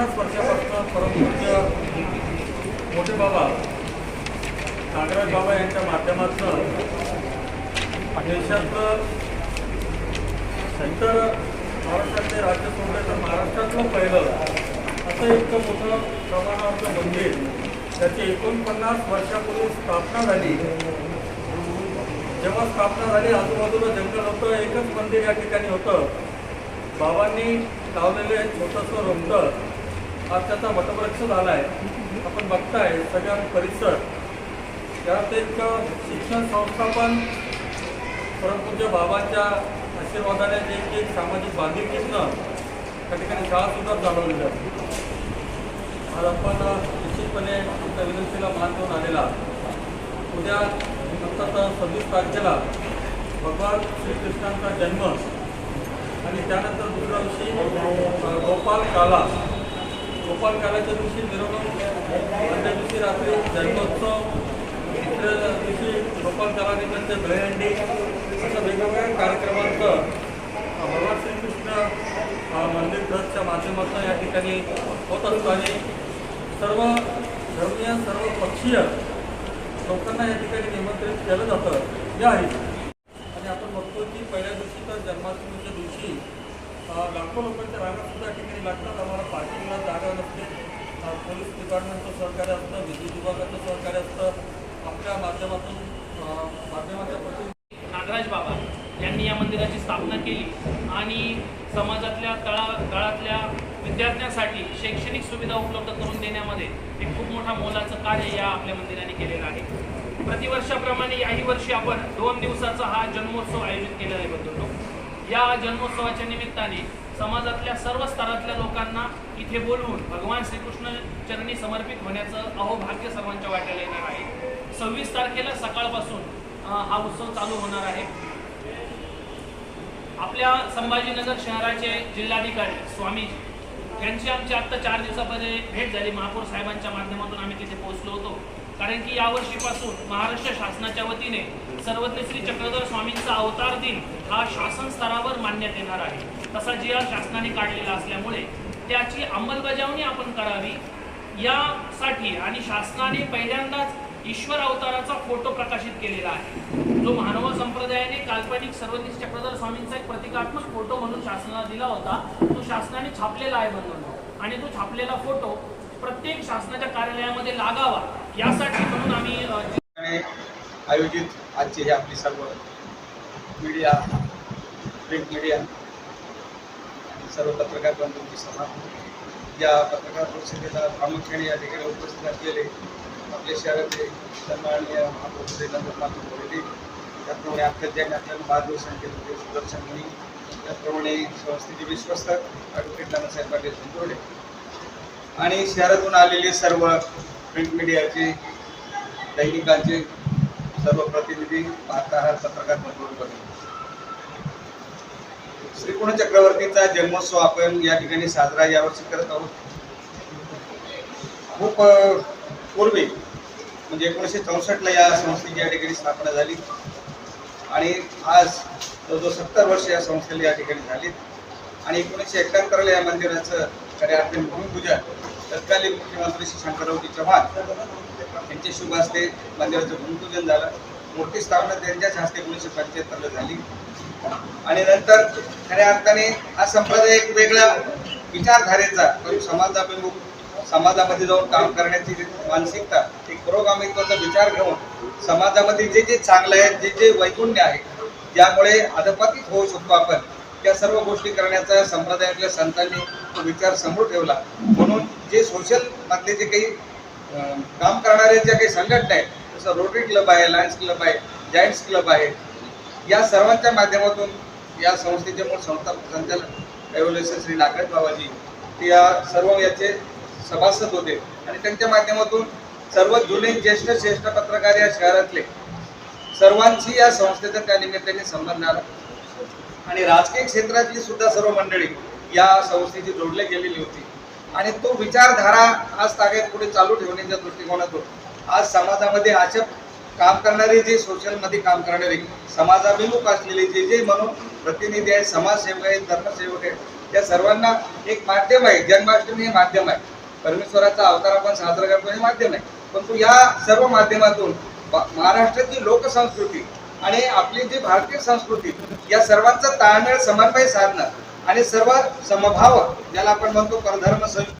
पन्नास वर्षापासून परमपूज्य मोठे बाबा नागराज बाबा यांच्या माध्यमातून देशातलं इतर महाराष्ट्रातले राज्य सोडले तर महाराष्ट्रातलं पहिलं असं इतकं मोठं प्रमाणावरचं मंदिर त्याची एकोणपन्नास वर्षापूर्वी स्थापना झाली. जेव्हा स्थापना झाली आजूबाजूला जंगल होतं एकच मंदिर या ठिकाणी होतं. बाबांनी लावलेले छोटंसं रोमटं आज त्याचा वटवृक्ष झाला आहे आपण बघताय सगळा परिसर. त्यात एक शिक्षण संस्था पण परमपूज्य बाबांच्या आशीर्वादाने जे की एक सामाजिक बांधिलकीतनं त्या ठिकाणी शाळासुद्धा चालवली आहे आज आपण निश्चितपणे आमच्या विनंतीला मान देऊन आलेला उद्या अर्थात सव्वीस तारखेला भगवान श्रीकृष्णांचा जन्म आणि त्यानंतर दुसऱ्या दिवशी गोपाल काला. गोपाल कालाच्या दिवशी मिरवणूक त्या दिवशी रात्री जन्मोत्सव दुसऱ्या दिवशी गोपाल कलानिमित्त दहीहंडी अशा वेगवेगळ्या कार्यक्रमांचं भगवान श्रीकृष्ण मंदिर ट्रस्टच्या माध्यमातून या ठिकाणी होत असताना सर्व धर्मीय सर्व पक्षीय लोकांना या ठिकाणी निमंत्रित केलं जातं. या आहे आणि आपण बघतो की पहिल्या दिवशी तर जन्माष्टमीच्या दिवशी लाखो लोकांच्या रांगा सुद्धा ठिकाणी लागतात. आम्हाला पार्किंगला जागा नसते. पोलीस डिपार्टमेंटचं सहकार्य असतं विद्युत विभागाचं सहकार्य असतं. आपल्या माध्यमातून माध्यमाच्या नागराज बाबा यांनी या मंदिराची स्थापना केली आणि समाजातल्या तळा तळातल्या विद्यार्थ्यांसाठी शैक्षणिक सुविधा उपलब्ध करून देण्यामध्ये एक खूप मोठा मोलाचं कार्य या आपल्या मंदिराने केलेलं आहे. प्रतिवर्षाप्रमाणे याही वर्षी आपण दोन दिवसाचा हा जन्मोत्सव आयोजित केलेला आहे बंधूंनो. या जन्मोत्सवाच्या निमित्ताने समाजातल्या सर्व स्तरातल्या लोकांना इथे बोलवून भगवान श्रीकृष्ण चरणी समर्पित होण्याचं अहोभाग्य सर्वांच्या वाट्याला येणार आहे. सव्वीस तारखेला सकाळपासून हा उत्सव चालू होणार आहे. आपल्या संभाजीनगर शहराचे जिल्हाधिकारी स्वामीजी यांची आमची आत्ता चार दिवसामध्ये भेट झाली. महापौर साहेबांच्या माध्यमातून आम्ही तिथे पोहोचलो होतो. कारण की यावर्षीपासून महाराष्ट्र शासनाच्या वतीने सर्वज्ञ श्री चक्रधर स्वामींचा अवतार दिन हा शासन स्तरावर मान्यात येणार आहे. तसा जी आर शासनाने काढलेला असल्यामुळे त्याची अंमलबजावणी आपण करावी. यासाठी आणि शासनाने पहिल्यांदाच ईश्वर अवताराचा फोटो प्रकाशित केलेला आहे. जो मानव संप्रदायाने काल्पनिक सर्वज्ञ चक्रधर स्वामींचा एक प्रतिकात्मक फोटो म्हणून शासनाला दिला होता तो शासनाने छापलेला आहे म्हणून आणि तो छापलेला फोटो प्रत्येक शासनाच्या कार्यालयामध्ये लागावा यासाठी म्हणून आम्ही आयोजित आजची हे आपली सर्व मीडिया प्रिंट मीडिया आणि सर्व पत्रकार बंधूंची सभा. या पत्रकार परिषदेला प्रामुख्याने या ठिकाणी उपस्थित असलेले आपले शहराचे सन्माननीय महापौर नंदकुमार बोलले. त्याप्रमाणे आपल्या ज्यांनी आपल्याला संकेत होते सुदर्शन मुनी त्याप्रमाणे संस्थेचे विश्वस्त. ॲडव्होकेट नानासाहेब पाटील संतोडे. आणि शहरातून आलेले सर्व प्रिंट मीडियाचे दैनिकांचे सर्व प्रतिनिधी वार्ताहर पत्रकार बंधू श्रीकुण चक्रवर्तीचा जन्मोत्सव आपण या ठिकाणी साजरा यावर्षी करत आहोत. खूप पूर्वी म्हणजे एकोणीसशे चौसष्टला या संस्थेची या ठिकाणी स्थापना झाली. आणि आज जवळजवळ सत्तर वर्ष या संस्थेला या ठिकाणी झाली आणि एकोणीसशे एकाहत्तरला या मंदिराचं खऱ्या अर्थाने भूमिपूजन तत्कालीन मुख्यमंत्री श्री शंकररावजी चव्हाण यांच्या शुभ हस्ते मंदिराचं भूमिपूजन झालं. मोठी स्थापना त्यांच्याच हस्ते एकोणीसशे पंच्याहत्तरला झाली. आणि नंतर खऱ्या अर्थाने हा संप्रदाय एक वेगळा विचारधारेचा समाजाभिमुख समाजामध्ये जाऊन काम करण्याची जी मानसिकता एक पुरोगामित्वाचा विचार घेऊन समाजामध्ये जे जे चांगलं आहे जे जे वैकुण्य आहे ज्यामुळे अधपतित होऊ शकतो आपण. त्या सर्व गोष्टी करण्याचा संप्रदायातल्या संतांनी तो विचार समोर ठेवला. म्हणून जे सोशल मधले जे काही काम करणाऱ्या ज्या काही संघटना आहेत जसं रोटरी क्लब आहे लायन्स क्लब आहे जायंट्स क्लब आहे या सर्वांच्या माध्यमातून या संस्थेचे मूळ संस्था संचालक एव्होल्युशन श्री नागराज बाबाजी ते या सर्व याचे सभासद होते. आणि त्यांच्या माध्यमातून सर्व जुने ज्येष्ठ श्रेष्ठ पत्रकार या शहरातले सर्वांची या संस्थेचा त्या निमित्ताने संबंध आला. आणि राजकीय क्षेत्रातली सुद्धा सर्व मंडळी या संस्थेची जोडली गेलेली होती. आणि तो विचारधारा आज ताग्यात पुढे चालू ठेवण्याच्या दृष्टिकोनातून आज समाजामध्ये अशा काम करणारे जे सोशलमध्ये काम करणारे समाजाभिमुख असलेले जे जे म्हणून प्रतिनिधी आहेत समाजसेवक आहेत धर्मसेवक आहेत या सर्वांना एक माध्यम आहे. जन्माष्टमी हे माध्यम आहे. परमेश्वराचा अवतार आपण साजरा करतो हे माध्यम आहे. परंतु या सर्व माध्यमातून महाराष्ट्राची लोकसंस्कृती आणि आपली जी भारतीय संस्कृती या सर्वांचा ताळमेळ समन्वय साधणं आणि सर्व समभाव ज्याला आपण म्हणतो परधर्म